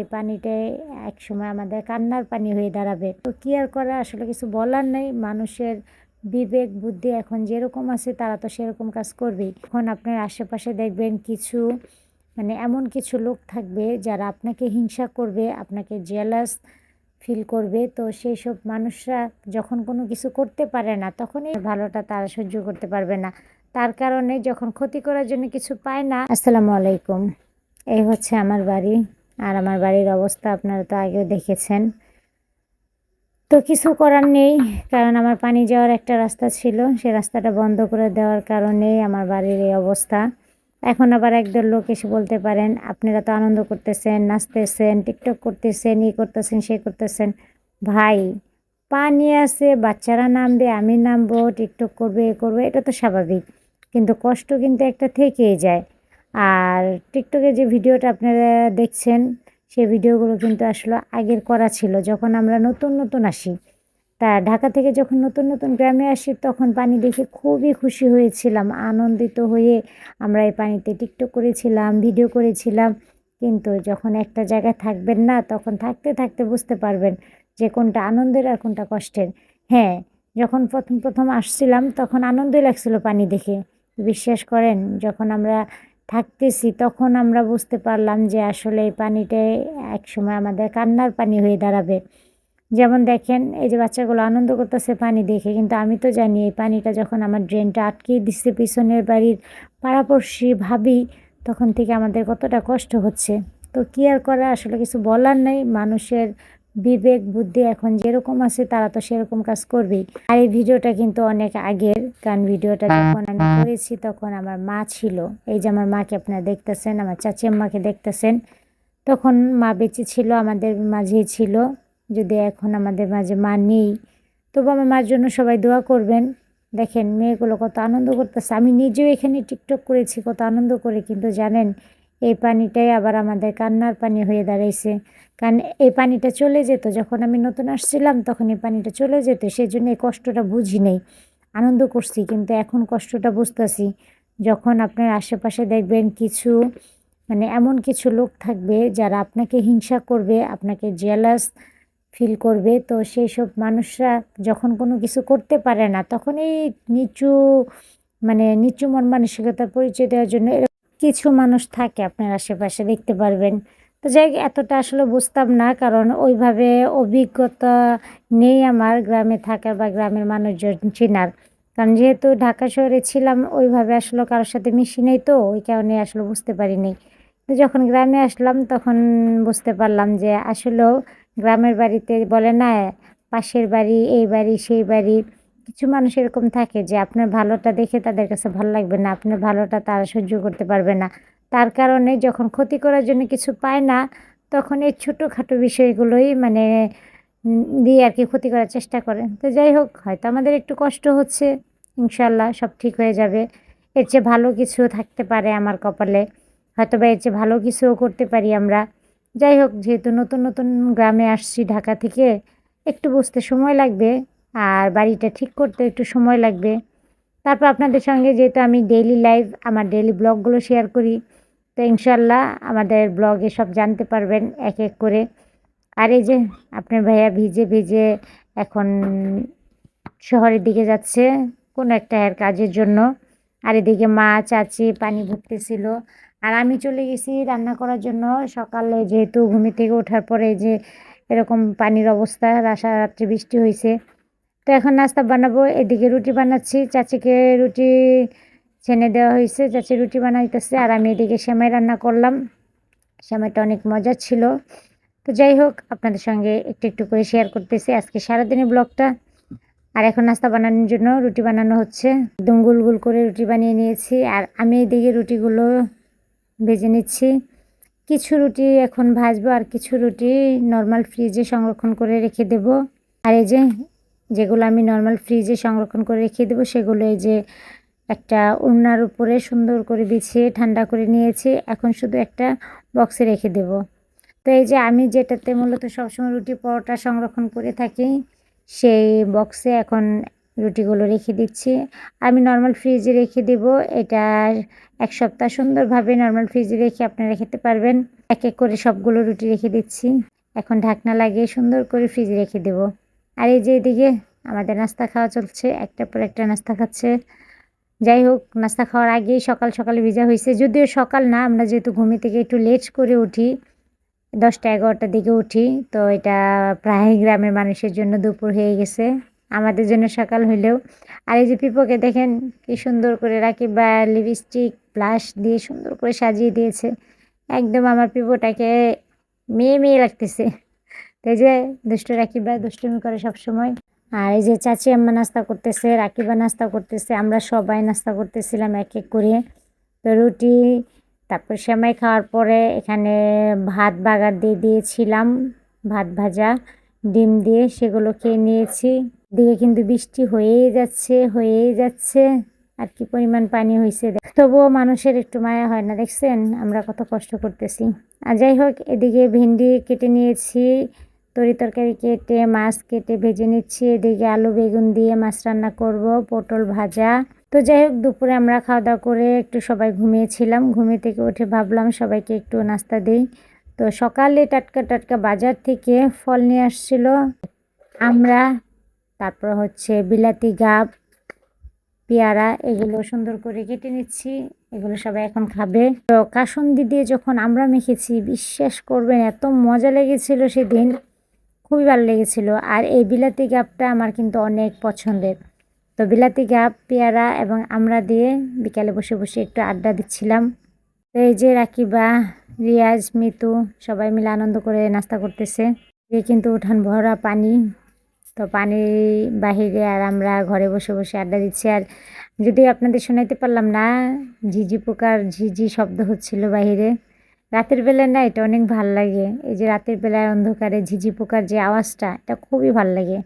এই পানিটাই একসময় আমাদের কান্নার পানি হয়ে দাঁড়াবে। তো কি আর করা আসলে কিছু বলার নেই। মানুষের বিবেক, বুদ্ধি এখন যেরকম আছে তারা তো সেরকম কাজ করবেই। এখন আপনার আশেপাশে দেখবেন কিছু মানে এমন কিছু লোক থাকবে যারা আপনাকে হিংসা করবে, আপনাকে জেলাস ফিল করবে। তো সেই সব মানুষরা যখন কোনো কিছু করতে পারে না, তখনই ভালোটা তারা সহ্য করতে পারবে না। তার কারণে যখন ক্ষতি করার জন্য কিছু পায় না। আসসালামু আলাইকুম। এই হচ্ছে আমার বাড়ি। আর আমার বাড়ির অবস্থা আপনারা তো আগেও দেখেছেন। তো কিছু করার নেই, কারণ আমার পানি যাওয়ার একটা রাস্তা ছিল। সে রাস্তাটা বন্ধ করে দেওয়ার কারণেই আমার বাড়ির এই অবস্থা। এখন আবার একদল লোক এসে বলতে পারেন, আপনারা তো আনন্দ করতেছেন, নাচতেছেন, টিকটক করতেছেন, ই করতেছেন, সে করতেছেন। ভাই, পানি আছে, বাচ্চারা নামবে, আমি নামবো, টিকটক করবে, এ করবে, এটা তো স্বাভাবিক। কিন্তু কষ্ট কিন্তু একটা থেকেই যায়। আর টিকটকে যে ভিডিওটা আপনারা দেখছেন সেই ভিডিওগুলো কিন্তু আসলে আগের করা ছিল। যখন আমরা নতুন নতুন আসি, তা ঢাকা থেকে যখন নতুন নতুন গ্রামে আসি, তখন পানি দেখে খুবই খুশি হয়েছিলাম, আনন্দিত হয়ে আমরা এই পানিতে টিকটক করেছিলাম, ভিডিও করেছিলাম। কিন্তু যখন একটা জায়গায় থাকবেন না, তখন থাকতে থাকতে বুঝতে পারবেন যে কোনটা আনন্দের আর কোনটা কষ্টের। হ্যাঁ যখন প্রথম প্রথম আসছিলাম, তখন আনন্দই লাগছিল পানি দেখে। বিশ্বাস করেন, যখন আমরা থাকতেছি, তখন আমরা বুঝতে পারলাম যে আসলে এই পানিটাই একসময় আমাদের কান্নার পানি হয়ে দাঁড়াবে। যেমন দেখেন, এই যে বাচ্চাগুলো আনন্দ করতেছে পানি দেখে, কিন্তু আমি তো জানি এই পানিটা যখন আমার ড্রেনটা আটকে দিচ্ছে পিছনের বাড়ির পাড়াপড়শি ভাবি, তখন থেকে আমাদের কতটা কষ্ট হচ্ছে। তো কি আর করা আসলে কিছু বলার নেই। মানুষের বিবেক, বুদ্ধি এখন যেরকম আছে তারা তো সেরকম কাজ করবেই। আর এই ভিডিওটা কিন্তু অনেক আগের, কারণ ভিডিওটা যখন আমি করেছি তখন আমার মা ছিল। এই যে আমার মাকে আপনারা দেখতেছেন, আমার চাচি আম্মাকে দেখতেছেন, তখন মা বেঁচে ছিল, আমাদের মাঝেই ছিল। যদি এখন আমাদের মাঝে মা নেই, তবু আমার মার জন্য সবাই দোয়া করবেন। দেখেন, মেয়েগুলো কত আনন্দ করতেছে। আমি নিজেও এখানে টিকটক করেছি, কত আনন্দ করে, কিন্তু জানেন এই পানিটাই আবার আমাদের কান্নার পানি হয়ে দাঁড়াইছে। কারণ এই পানিটা চলে যেত, যখন আমি নতুন আসছিলাম, তখন এই পানিটা চলে যেত সেই জন্য এই কষ্টটা বুঝি নেই। আনন্দ করছি, কিন্তু এখন কষ্টটা বুঝতেছি। যখন আপনার আশেপাশে দেখবেন কিছু মানে এমন কিছু লোক থাকবে, যারা আপনাকে হিংসা করবে, আপনাকে জেলাস ফিল করবে, তো সেই সব মানুষরা যখন কোনো কিছু করতে পারে না, তখন এই নিচু মানে নিচু মন মানসিকতার পরিচয় দেওয়ার জন্য কিছু মানুষ থাকে আপনার আশেপাশে, দেখতে পারবেন। তো যাই এতটা আসলে বুঝতাম না, কারণ ওইভাবে অভিজ্ঞতা নেই আমার গ্রামে থাকার বা গ্রামের মানুষজন চেনার। কারণ যেহেতু ঢাকা শহরে ছিলাম, ওইভাবে আসলে কারোর সাথে মিশি নেই তো, ওই কারণে আসলে বুঝতে পারিনি। তো যখন গ্রামে আসলাম, তখন বুঝতে পারলাম যে আসলেও গ্রামের বাড়িতে বলে, না, পাশের বাড়ি, এই বাড়ি, সেই বাড়ি। কিছু মানুষ এরকম থাকে যে আপনার ভালোটা দেখে তাদের কাছে ভালো লাগবে না, আপনার ভালোটা তারা সহ্য করতে পারবে না। তার কারণে যখন ক্ষতি করার জন্য কিছু পায় না, তখন এই ছোটোখাটো বিষয়গুলোই মানে দিয়ে আর কি ক্ষতি করার চেষ্টা করে তো যাই হোক, হয়তো আমাদের একটু কষ্ট হচ্ছে, ইনশাল্লাহ সব ঠিক হয়ে যাবে। এর চেয়ে ভালো কিছু থাকতে পারে আমার কপালে হয়তো বা এর চেয়ে ভালো কিছুও করতে পারি আমরা। যাই হোক, যেহেতু নতুন নতুন গ্রামে আসছি ঢাকা থেকে, একটু বুঝতে সময় লাগবে। আর বাড়িটা ঠিক করতে একটু সময় লাগবে। তারপর আপনাদের সঙ্গে যেহেতু আমি ডেইলি লাইভ আমার ডেইলি ব্লগগুলো শেয়ার করি, তো ইনশাল্লাহ আমাদের ব্লগে সব জানতে পারবেন এক এক করে। আর এই যে আপনার ভাইয়া ভিজে ভিজে এখন শহরের দিকে যাচ্ছে কোনো একটা এর কাজের জন্য। আর এদিকে মা, চাচি পানি ভরতেছিল আর আমি চলে গেছি রান্না করার জন্য। সকালে যেহেতু ঘুমি থেকে ওঠার পরে যে এরকম পানির অবস্থা রাসা রাত্রে বৃষ্টি হয়েছে তো এখন নাস্তা বানাবো, এদিকে রুটি বানাচ্ছি। চাচিকে রুটি ছেনে দেওয়া হয়েছে, চাচি রুটি বানাইতেছে, আর আমি এদিকে সেমাই রান্না করলাম। সেমাইটা অনেক মজার ছিল। তো যাই হোক, আপনাদের সঙ্গে একটু একটু করে শেয়ার করতেছি আজকে সারাদিনের ব্লগটা। আর এখন নাস্তা বানানোর জন্য রুটি বানানো হচ্ছে। একদম গুল গুল করে রুটি বানিয়ে নিয়েছি, আর আমি এদিকে রুটিগুলো ভেজে নিচ্ছি। কিছু রুটি এখন ভাজবো, আর কিছু রুটি নর্মাল ফ্রিজে সংরক্ষণ করে রেখে দেব। আর এই যে যেগুলো আমি নর্মাল ফ্রিজে সংরক্ষণ করে রেখে দেবো, সেগুলো এই যে একটা উন্নার উপরে সুন্দর করে বিছিয়ে ঠান্ডা করে নিয়েছি, এখন শুধু একটা বক্সে রেখে দেব। তো এই যে আমি যেটাতে মূলত সবসময় রুটি পরোটা সংরক্ষণ করে থাকি, সেই বক্সে এখন রুটিগুলো রেখে দিচ্ছি। আমি নর্মাল ফ্রিজে রেখে দেব এটা এক সপ্তাহ সুন্দরভাবে নর্মাল ফ্রিজে রেখে আপনারা খেতে পারবেন। এক এক করে সবগুলো রুটি রেখে দিচ্ছি। এখন ঢাকনা লাগিয়ে সুন্দর করে ফ্রিজে রেখে দেব। আর এই যে এদিকে আমাদের নাস্তা খাওয়া চলছে, একটার পর একটা নাস্তা খাচ্ছে। যাই হোক, নাস্তা খাওয়ার আগেই সকাল সকালে ভিজা হয়েছে। যদিও সকাল না, আমরা যেহেতু ঘুমি থেকে একটু লেট করে উঠি, দশটা এগারোটার দিকে উঠি, তো এটা প্রায় গ্রামের মানুষের জন্য দুপুর হয়ে গেছে, আমাদের জন্য সকাল হইলেও। আর এই যে পিপোকে দেখেন, কি সুন্দর করে রাখি বা লিপস্টিক ব্লাশ দিয়ে সুন্দর করে সাজিয়ে দিয়েছে। একদম আমার পিপোটাকে মেয়ে মেয়ে লাগতেছে। তো এই যে দুষ্টু রাকিবা দুষ্টুমি করে সবসময়। আর এই যে চাচি আম্মা নাস্তা করতেছে রাকিবা নাস্তা করতেছে, আমরা সবাই নাস্তা করতেছিলাম এক এক করে। তো রুটি, তারপর সেমাই খাওয়ার পরে এখানে ভাত বাগার দিয়ে দিয়েছিলাম, ভাত ভাজা, ডিম দিয়ে সেগুলো খেয়ে নিয়েছি। দিকে কিন্তু বৃষ্টি হয়েই যাচ্ছে হয়েই যাচ্ছে, আর কি পরিমাণ পানি হয়েছে তবুও মানুষের একটু মায়া হয় না, দেখছেন? আমরা কত কষ্ট করতেছি। আর যাই হোক, এদিকে ভেন্ডি কেটে নিয়েছি তরি তরকারি কেটে, মাছ কেটে ভেজে নিচ্ছি। এদিকে আলু বেগুন দিয়ে মাছ রান্না করব, পটল ভাজা। তো যাই হোক, দুপুরে আমরা খাওয়া দাওয়া করে একটু সবাই ঘুমিয়েছিলাম। ঘুমিয়ে থেকে উঠে ভাবলাম সবাইকে একটু নাস্তা দিই। তো সকালে টাটকা টাটকা বাজার থেকে ফল নিয়ে আসছিল। আমরা, তারপর হচ্ছে বিলাতি, গাব, পেয়ারা, এগুলো সুন্দর করে কেটে নিচ্ছি। এগুলো সবাই এখন খাবে। তো কাসন্দি দিয়ে যখন আমরা মেখেছি, বিশ্বাস করবেন, এত মজা লেগেছিল সেদিন। খুবই ভালো লেগেছিল। আর এই বিলাতি গাবটা আমার কিন্তু অনেক পছন্দের। তো বিলাতি গাব পেয়ারা এবং আমরা দিয়ে বিকালে বসে বসে একটু আড্ডা দিচ্ছিলাম। তো এই যে রাকিবা, রিয়াজ, মিতু সবাই মিলে আনন্দ করে নাস্তা করতেছে। এ কিন্তু উঠান ভরা পানি। তো পানি বাহিরে আর আমরা ঘরে বসে বসে আড্ডা দিচ্ছি। আর যদি আপনাদের শোনাইতে পারলাম না, ঝিঝি পোকার ঝিঝি শব্দ হচ্ছিল বাহিরে। রাতের বেলায় না এটা অনেক ভালো লাগে। এই যে রাতের বেলায় অন্ধকারে ঝিঝি পোকার যে আওয়াজটা, এটা খুবই ভালো লাগে।